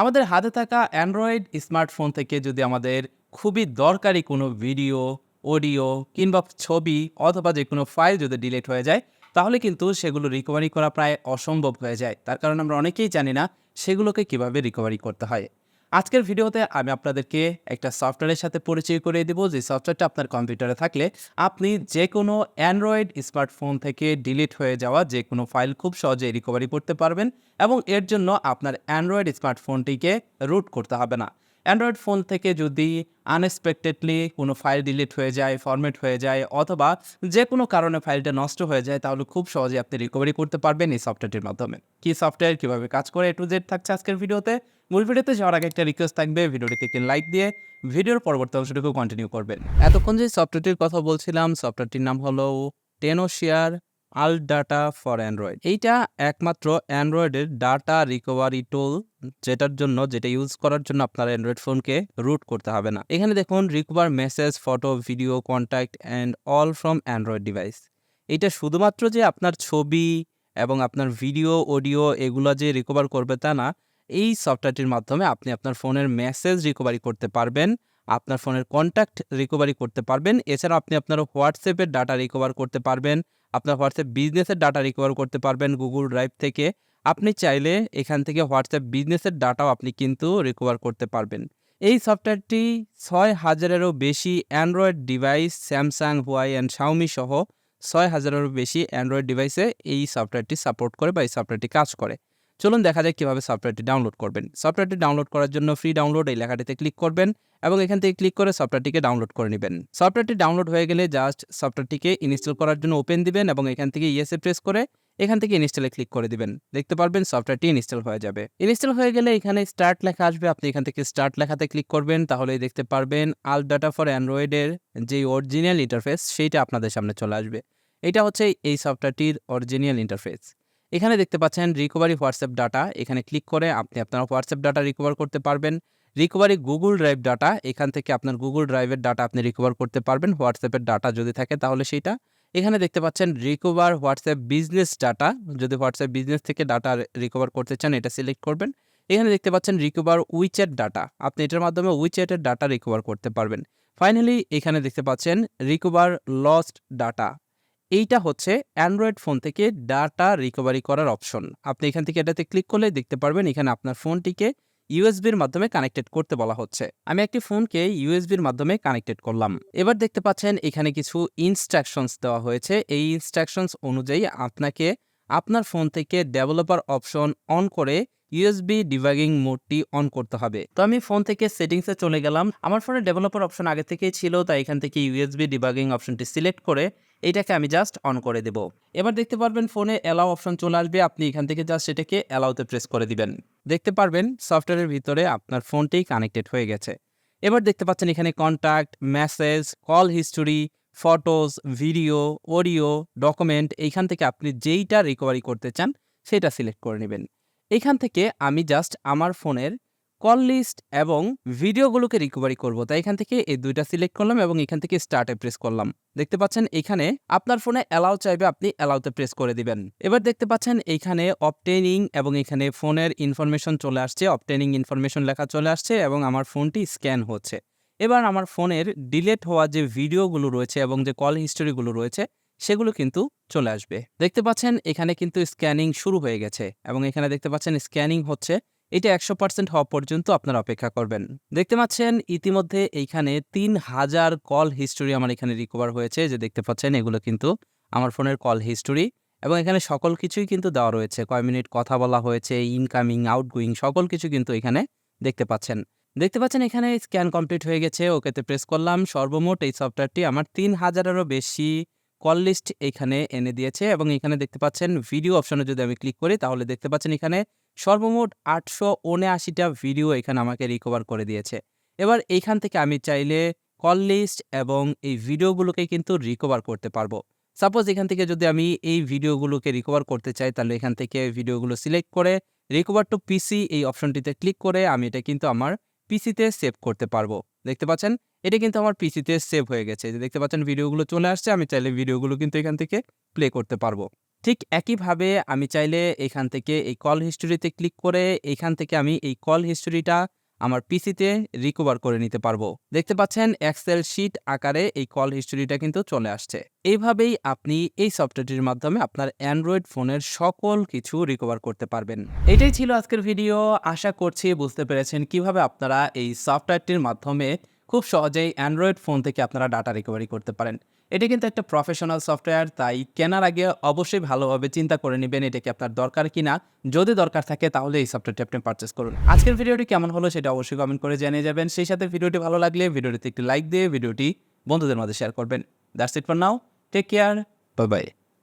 আমাদের হাতে থাকা অ্যান্ড্রয়েড স্মার্টফোন থেকে যদি আমাদের খুবই দরকারি কোনো ভিডিও, অডিও কিংবা ছবি অথবা যে কোনো ফাইল যদি ডিলিট হয়ে যায়, তাহলে কিন্তু সেগুলো রিকভারি করা প্রায় অসম্ভব হয়ে যায়। তার কারণ আমরা অনেকেই জানি না সেগুলোকে কীভাবে রিকভারি করতে হয়। আজকের ভিডিওতে আমি আপনাদেরকে একটা সফটওয়্যারের সাথে পরিচয় করিয়ে দেবো। যে সফটওয়্যারটা আপনার কম্পিউটারে থাকলে আপনি যে কোনো অ্যান্ড্রয়েড স্মার্টফোন থেকে ডিলিট হয়ে যাওয়া যে কোনো ফাইল খুব সহজে রিকভারি করতে পারবেন এবং এর জন্য আপনার অ্যান্ড্রয়েড স্মার্টফোনটিকে রুট করতে হবে না। অ্যান্ড্রয়েড ফোন থেকে যদি আনএক্সপেক্টেডলি কোনো ফাইল ডিলিট হয়ে যায় ফরম্যাট হয়ে যায়, অথবা যে কোনো কারণে ফাইলটা নষ্ট হয়ে যায়, তাহলে খুব সহজে আপনি রিকভারি করতে পারবেন এই সফটওয়্যারটির মাধ্যমে। কি সফটওয়্যার কীভাবে কাজ করে, এ টু জেড থাকছে আজকের ভিডিওতে। মূল ভিডিওতে যাওয়ার আগে একটা রিকোয়েস্ট থাকবে, ভিডিওটিতে একটি লাইক দিয়ে ভিডিওর পরবর্তী অংশটুকু কন্টিনিউ করবেন। এতক্ষণ যে সফটওয়্যারটির কথা বলছিলাম সফটওয়্যারটির নাম হলো Tenorshare UltData for Android. এইটা একমাত্র অ্যান্ড্রয়েডের ডাটা রিকভারি টুল যেটার জন্য, যেটা ইউজ করার জন্য আপনার অ্যান্ড্রয়েড ফোনকে রুট করতে হবে না। এখানে দেখুন recover message photo video contact and all from Android device এটা শুধুমাত্র যে আপনার ছবি এবং আপনার ভিডিও অডিও এগুলো যে রিকভার করবে তা না, এই সফটওয়্যারটির মাধ্যমে আপনি আপনার ফোনের মেসেজ রিকভারি করতে পারবেন, আপনার ফোনের কন্ট্যাক্ট রিকভারি করতে পারবেন। এছাড়া আপনি আপনার হোয়াটসঅ্যাপের ডাটা রিকভার করতে পারবেন আপনার হোয়াটসঅ্যাপ বিজনেসের ডাটা রিকভার করতে পারবেন গুগল ড্রাইভ থেকে। আপনি চাইলে এখান থেকে হোয়াটসঅ্যাপ বিজনেসের ডাটাও আপনি কিন্তু রিকভার করতে পারবেন। এই সফটওয়্যারটি ছয় হাজারেরও বেশি Android device Samsung Huawei and Xiaomi সহ ছয় হাজারেরও বেশি অ্যান্ড্রয়েড ডিভাইসে এই সফটওয়্যারটি সাপোর্ট করে বা এই সফটওয়্যারটি কাজ করে। চলুন দেখা যাক কীভাবে সফটওয়্যারটি ডাউনলোড করবেন। সফটওয়্যারটি ডাউনলোড করার জন্য ফ্রি ডাউনলোড এই লেখাটিতে ক্লিক করবেন এবং এখান থেকে ক্লিক করে সফটওয়্যারটিকে ডাউনলোড করে নেবেন। সফটওয়্যারটি ডাউনলোড হয়ে গেলে জাস্ট সফটওয়্যারটিকে ইনস্টল করার জন্য ওপেন দিবেন এবং এখান থেকে ইয়েসে প্রেস করে এখান থেকে ইনস্টলে ক্লিক করে দিবেন। দেখতে পারবেন সফটওয়্যারটি ইনস্টল হয়ে যাবে। ইনস্টল হয়ে গেলে এখানে স্টার্ট লেখা আসবে। আপনি এখান থেকে স্টার্ট লেখাতে ক্লিক করবেন। তাহলে দেখতে পারবেন আল ডাটা ফর অ্যান্ড্রয়েডের যে অরিজিনাল ইন্টারফেস সেইটা আপনাদের সামনে চলে আসবে। এটা হচ্ছে এই সফটওয়্যারটির অরিজিনাল ইন্টারফেস এখানে দেখতে পাচ্ছেন রিকভারি হোয়াটসঅ্যাপ ডাটা এখানে ক্লিক করে আপনি আপনার হোয়াটসঅ্যাপ ডাটা রিকভার করতে পারবেন। রিকভারি গুগল ড্রাইভ ডাটা এখান থেকে আপনার গুগল ড্রাইভের ডাটা আপনি রিকভার করতে পারবেন হোয়াটসঅ্যাপের ডাটা যদি থাকে তাহলে সেইটা। এখানে দেখতে পাচ্ছেন রিকভার হোয়াটসঅ্যাপ বিজনেস ডাটা যদি হোয়াটসঅ্যাপ বিজনেস থেকে ডাটা রিকভার করতে চান এটা সিলেক্ট করবেন। এখানে দেখতে পাচ্ছেন রিকভার উইচ্যাট ডাটা আপনি এটার মাধ্যমে উইচ্যাটের ডাটা রিকভার করতে পারবেন। ফাইনালি এখানে দেখতে পাচ্ছেন রিকভার লস্ট ডাটা এইটা হচ্ছে অ্যান্ড্রয়েড ফোন থেকে ডাটা রিকভারি করার অপশন আপনি এখান থেকে এটাতে ক্লিক করলে দেখতে পারবেন এখানে আপনার ফোনটিকে ইউএসবির মাধ্যমে কানেক্টেড করতে বলা হচ্ছে। আমি একটি ফোনকে ইউএসবির মাধ্যমে কানেক্টেড করলাম। এবার দেখতে পাচ্ছেন এখানে কিছু ইনস্ট্রাকশনস দেওয়া হয়েছে। এই ইনস্ট্রাকশনস অনুযায়ী আপনাকে আপনার ফোন থেকে ডেভেলপার অপশন অন করে ইউএসবি ডিভাইগিং মোডটি অন করতে হবে। তো আমি ফোন থেকে সেটিংসে চলে গেলাম। আমার ফোনে ডেভেলপার অপশন আগে থেকেই ছিল, তাই এখান থেকে ইউএসবি ডিভাইগিং অপশনটি সিলেক্ট করে এটাকে আমি জাস্ট অন করে দেব। এবার দেখতে পারবেন ফোনে অ্যালাউ অপশন চলে আসবে। আপনি এখান থেকে জাস্ট সেটাকে অ্যালাউতে প্রেস করে দিবেন। দেখতে পারবেন সফটওয়্যারের ভিতরে আপনার ফোনটি কানেক্টেড হয়ে গেছে। এবার দেখতে পাচ্ছেন এখানে contact message call history photos video audio document এইখান থেকে আপনি যেইটা রিকভারি করতে চান, সেটা সিলেক্ট করে নেবেন। এখান থেকে আমি জাস্ট আমার ফোনের কল লিস্ট এবং ভিডিওগুলোকে রিকভারি করব। তাই এখান থেকে এই দুইটা সিলেক্ট করলাম এবং এখান থেকে স্টার্টে প্রেস করলাম। দেখতে পাচ্ছেন এখানে আপনার ফোনে অ্যালাউ চাইবে, আপনি অ্যালাউতে প্রেস করে দিবেন। এবার দেখতে পাচ্ছেন এইখানে অপটেনিং এবং এখানে ফোনের ইনফরমেশন চলে আসছে অপটেনিং ইনফরমেশন লেখা চলে আসছে এবং আমার ফোনটি স্ক্যান হচ্ছে। এবার আমার ফোনের ডিলেট হওয়া যে ভিডিওগুলো রয়েছে এবং যে কল হিস্টোরিগুলো রয়েছে, সেগুলো কিন্তু চলে আসবে। দেখতে পাচ্ছেন, এখানে কিন্তু স্ক্যানিং শুরু হয়ে গেছে এবং এখানে দেখতে পাচ্ছেন স্ক্যানিং হচ্ছে। এটা একশো পার্সেন্ট হওয়া পর্যন্ত আপনারা অপেক্ষা করবেন। দেখতে পাচ্ছেন, ইতিমধ্যে এইখানে তিন হাজার কল হিস্টোরি আমার এখানে রিকভার হয়েছে। যে দেখতে পাচ্ছেন, এগুলো কিন্তু আমার ফোনের কল হিস্টোরি এবং এখানে সকল কিছুই কিন্তু দেওয়া রয়েছে। কয় মিনিট কথা বলা হয়েছে ইনকামিং আউটগোয়িং সকল কিছু কিন্তু এখানে দেখতে পাচ্ছেন। দেখতে পাচ্ছেন এখানে স্ক্যান কমপ্লিট হয়ে গেছে, ওকেতে প্রেস করলাম, সর্বমোট এই সফটওয়্যারটি আমার তিন হাজারেরও বেশি কল লিস্ট এখানে এনে দিয়েছে এবং এখানে দেখতে পাচ্ছেন ভিডিও অপশনে যদি আমি ক্লিক করি, তাহলে দেখতে পাচ্ছেন এখানে সর্বমোট আটশো উনআশিটা ভিডিও এখানে আমাকে রিকভার করে দিয়েছে। এবার এইখান থেকে আমি চাইলে কল লিস্ট এবং এই ভিডিওগুলোকে কিন্তু রিকভার করতে পারব। সাপোজ এখান থেকে যদি আমি এই ভিডিওগুলোকে রিকভার করতে চাই, তাহলে এখান থেকে ভিডিওগুলো সিলেক্ট করে রিকভার টু পিসি এই অপশনটিতে ক্লিক করে আমি এটা কিন্তু আমার পিসিতে সেভ করতে পারব। দেখতে পাচ্ছেন? এটা কিন্তু আমার পিসিতে সেভ হয়ে গেছে। যে দেখতে পাচ্ছেন, ভিডিওগুলো চলে আসছে, আমি চাইলে ভিডিওগুলো কিন্তু এখান থেকে প্লে করতে পারব। ঠিক একইভাবে আমি চাইলে এখান থেকে এই কল হিস্টোরিতে ক্লিক করে এখান থেকে আমি এই কল হিস্টোরিটা আমার পিসিতে রিকভার করে নিতে পারব। দেখতে পাচ্ছেন এক্সেল শিট আকারে এই কল হিস্টোরিটা কিন্তু চলে আসছে। এইভাবেই আপনি এই সফটওয়্যারটির মাধ্যমে আপনার অ্যান্ড্রয়েড ফোনের সকল কিছু রিকভার করতে পারবেন। এটাই ছিল আজকের ভিডিও আশা করছি বুঝতে পেরেছেন কীভাবে আপনারা এই সফটওয়্যারটির মাধ্যমে খুব সহজেই অ্যান্ড্রয়েড ফোন থেকে আপনারা ডাটা রিকভারি করতে পারেন। এটা কিন্তু একটা প্রফেশনাল সফটওয়্যার তাই কেনার আগে অবশ্যই ভালোভাবে চিন্তা করে নেবেন এটা কি আপনার দরকার কিনা। যদি দরকার থাকে তাহলে এই সফটওয়্যারটি আপনি পারচেস করুন। আজকের ভিডিওটি কেমন হলো সেটা অবশ্যই কমেন্ট করে জানিয়ে যাবেন। সেই সাথে ভিডিওটি ভালো লাগলে ভিডিওটিতে একটি লাইক দিয়ে ভিডিওটি বন্ধুদের মাঝে শেয়ার করবেন। That's it for now take care bye bye